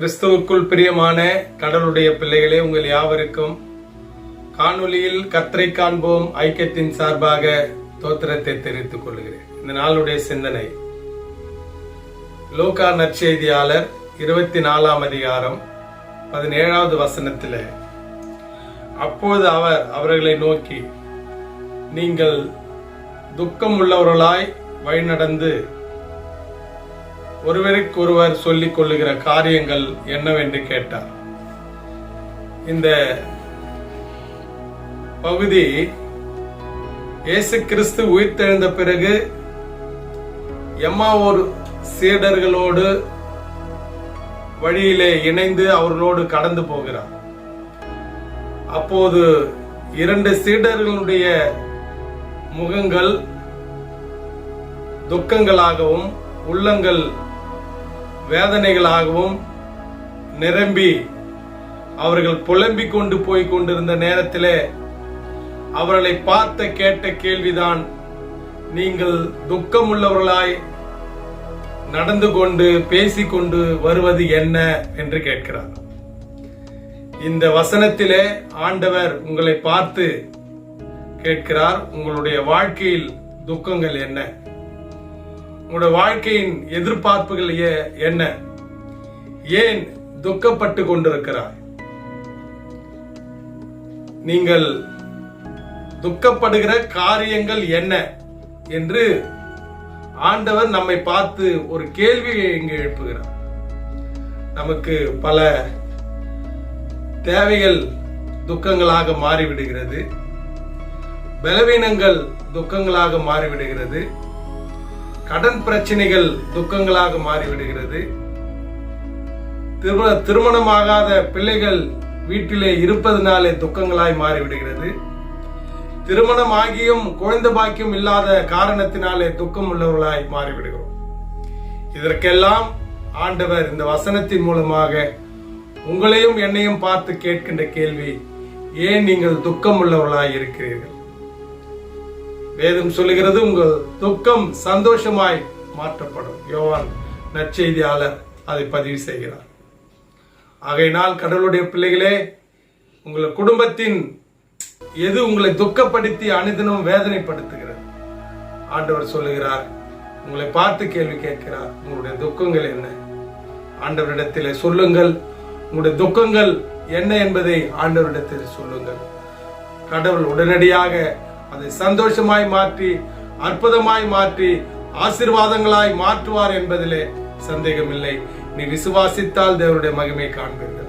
கிறிஸ்துவுக்குள் பிரியமான கடலுடைய பிள்ளைகளே உங்கள் யாவருக்கும் காணொளியில் கத்தரை காண்போம் ஐக்கியத்தின் சார்பாக தோத்திரத்தை தெரிவித்துக் கொள்கிறேன். இந்த நாளுடைய சிந்தனை. லோகா நற்செய்தியாளர் இருபத்தி நாலாம் அதிகாரம் பதினேழாவது வசனத்தில் அப்போது அவர் அவர்களை நோக்கி நீங்கள் துக்கம் உள்ளவர்களாய் வழிநடந்து ஒருவருக்கொருவர் சொல்லிக் கொள்ளுகிற காரியங்கள் என்னவென்று கேட்டார். இந்த பகுதி இயேசு கிறிஸ்து உயிர்த்தெழுந்த பிறகு எம்மாவூர் சீடர்களோடு வழியிலே இணைந்து அவர்களோடு கடந்து போகிறார். அப்போது இரண்டு சீடர்களுடைய முகங்கள் துக்கங்களாகவும் உள்ளங்கள் வேதனைகளாகவும் நிரம்பி அவர்கள் புலம்பிக் கொண்டு போய் கொண்டிருந்த நேரத்திலே அவர்களை பார்த்த கேட்ட கேள்விதான் நீங்கள் துக்கம் உள்ளவர்களாய் நடந்து கொண்டு பேசிக்கொண்டு வருவது என்ன? என்று கேட்கிறார். இந்த வசனத்திலே ஆண்டவர் உங்களை பார்த்து கேட்கிறார் உங்களுடைய வாழ்க்கையில் துக்கங்கள் என்ன? உங்களோட வாழ்க்கையின் எதிர்பார்ப்புகள் என்ன? ஏன் துக்கப்பட்டு கொண்டிருக்கிறாய்? நீங்கள் துக்கப்படுகிற காரியங்கள் என்ன? என்று ஆண்டவர் நம்மை பார்த்து ஒரு கேள்வியை இங்கு எழுப்புகிறார். நமக்கு பல தேவைகள் துக்கங்களாக மாறிவிடுகிறது. பலவீனங்கள் துக்கங்களாக மாறிவிடுகிறது. கடன் பிரச்சனைகள் துக்கங்களாக மாறிவிடுகிறது. திருமண திருமணமாகாத பிள்ளைகள் வீட்டிலே இருப்பதனாலே துக்கங்களாய் மாறிவிடுகிறது. திருமணம் ஆகியும் குழந்தை பாக்கியம் இல்லாத காரணத்தினாலே துக்கம் உள்ளவர்களாய் மாறிவிடுகிறோம். இதற்கெல்லாம் ஆண்டவர் இந்த வசனத்தின் மூலமாக உங்களையும் என்னையும் பார்த்து கேட்கின்ற கேள்வி ஏன் நீங்கள் துக்கம் உள்ளவர்களாய் இருக்கிறீர்கள்? வேதம் சொல்லுகிறது உங்கள் துக்கம் சந்தோஷமாய் மாற்றப்படும். யோவான் நற்செய்தியாளர் அதை பதிவு செய்கிறார். ஆகையினால் கடவுளுடைய பிள்ளைகளே உங்கள் குடும்பத்தின் எது உங்களை துக்கப்படுத்தி அனுதினம் வேதனைப்படுத்துகிறது? ஆண்டவர் சொல்லுகிறார் உங்களை பார்த்து கேள்வி கேட்கிறார் உங்களுடைய துக்கங்கள் என்ன? ஆண்டவரிடத்தில் சொல்லுங்கள் உங்களுடைய துக்கங்கள் என்ன என்பதை ஆண்டவரிடத்தில் சொல்லுங்கள். கடவுள் உடனடியாக அதை சந்தோஷமாய் மாற்றி அற்புதமாய் மாற்றி ஆசிர்வாதங்களாய் மாற்றுவார் என்பதிலே சந்தேகமில்லை. நீ விசுவாசித்தால் தேவருடைய மகிமை காண்பீர்கள்.